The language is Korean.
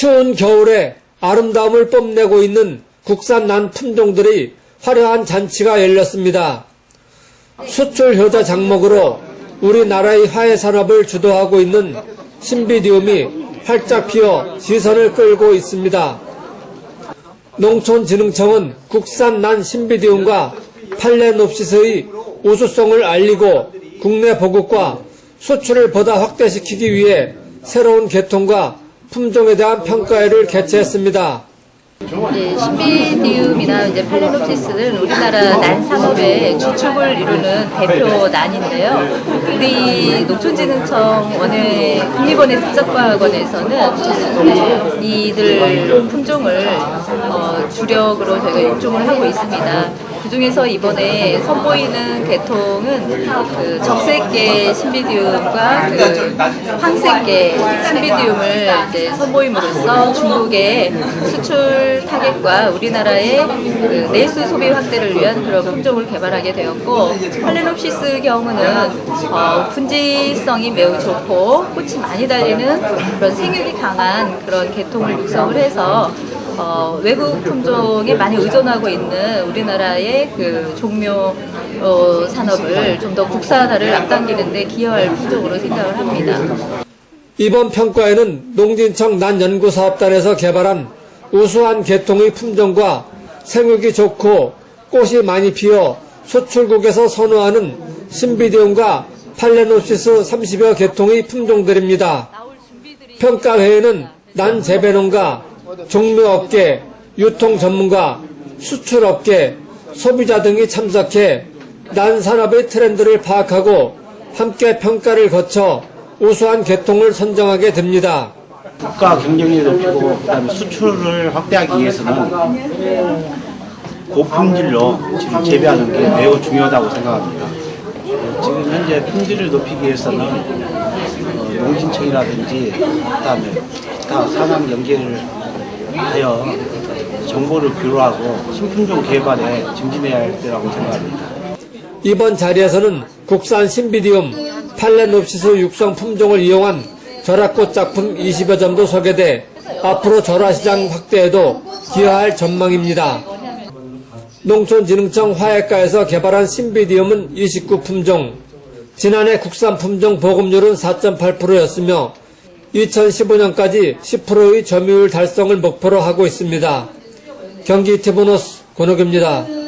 추운 겨울에 아름다움을 뽐내고 있는 국산 난 품종들이 화려한 잔치가 열렸습니다. 수출 효자 장목으로 우리나라의 화훼 산업을 주도하고 있는 신비디움이 활짝 피어 시선을 끌고 있습니다. 농촌진흥청은 국산 난 신비디움과 팔레놉시스의 우수성을 알리고 국내 보급과 수출을 보다 확대시키기 위해 새로운 계통과 품종에 대한 평가회를 개최했습니다. 이제 신비디움이나 이제 팔레놉시스는 우리나라 난 산업의 주축을 이루는 대표 난인데요. 우리 농촌진흥청 원예 국립원예 특작과학원에서는 네, 이들 품종을 어, 주력으로 저희가 육종을 하고 있습니다. 그 중에서 이번에 선보이는 계통은 그 적색계 신비디움과 그 황색계 신비디움을 이제 선보임으로써 중국의 수출 타겟과 우리나라의 그 내수 소비 확대를 위한 그런 품종을 개발하게 되었고 팔레놉시스 경우는 어, 분지성이 매우 좋고 꽃이 많이 달리는 그런 생육이 강한 그런 계통을 육성을 해서 어, 외국 품종에 많이 의존하고 있는 우리나라의 그 종묘 어, 산업을 좀 더 국산화를 앞당기는데 기여할 품종으로 생각을 합니다. 이번 평가에는 농진청 난연구사업단에서 개발한 우수한 계통의 품종과 생육이 좋고 꽃이 많이 피어 수출국에서 선호하는 신비디움과 팔레노시스 30여 계통의 품종들입니다. 평가회에는 난 재배농가, 종묘업계, 유통 전문가, 수출업계, 소비자 등이 참석해 난 산업의 트렌드를 파악하고 함께 평가를 거쳐 우수한 계통을 선정하게 됩니다. 국가 경쟁력을 높이고 그다음에 수출을 확대하기 위해서는 고품질로 지금 재배하는 게 매우 중요하다고 생각합니다. 지금 현재 품질을 높이기 위해서는 어, 농진청이라든지 그다음에 기타 산업 연계를 하여 정보를 교류하고 신품종 개발에 증진해야 할 때라고 생각합니다. 이번 자리에서는 국산 신비디움, 팔레놉시스 육성 품종을 이용한 절화꽃 작품 20여 점도 소개돼 앞으로 절화시장 확대에도 기여할 전망입니다. 농촌진흥청 화훼가에서 개발한 신비디움은 29품종, 지난해 국산 품종 보급률은 4.8%였으며 2015년까지 10%의 점유율 달성을 목표로 하고 있습니다. 경기 티보노스 권옥입니다.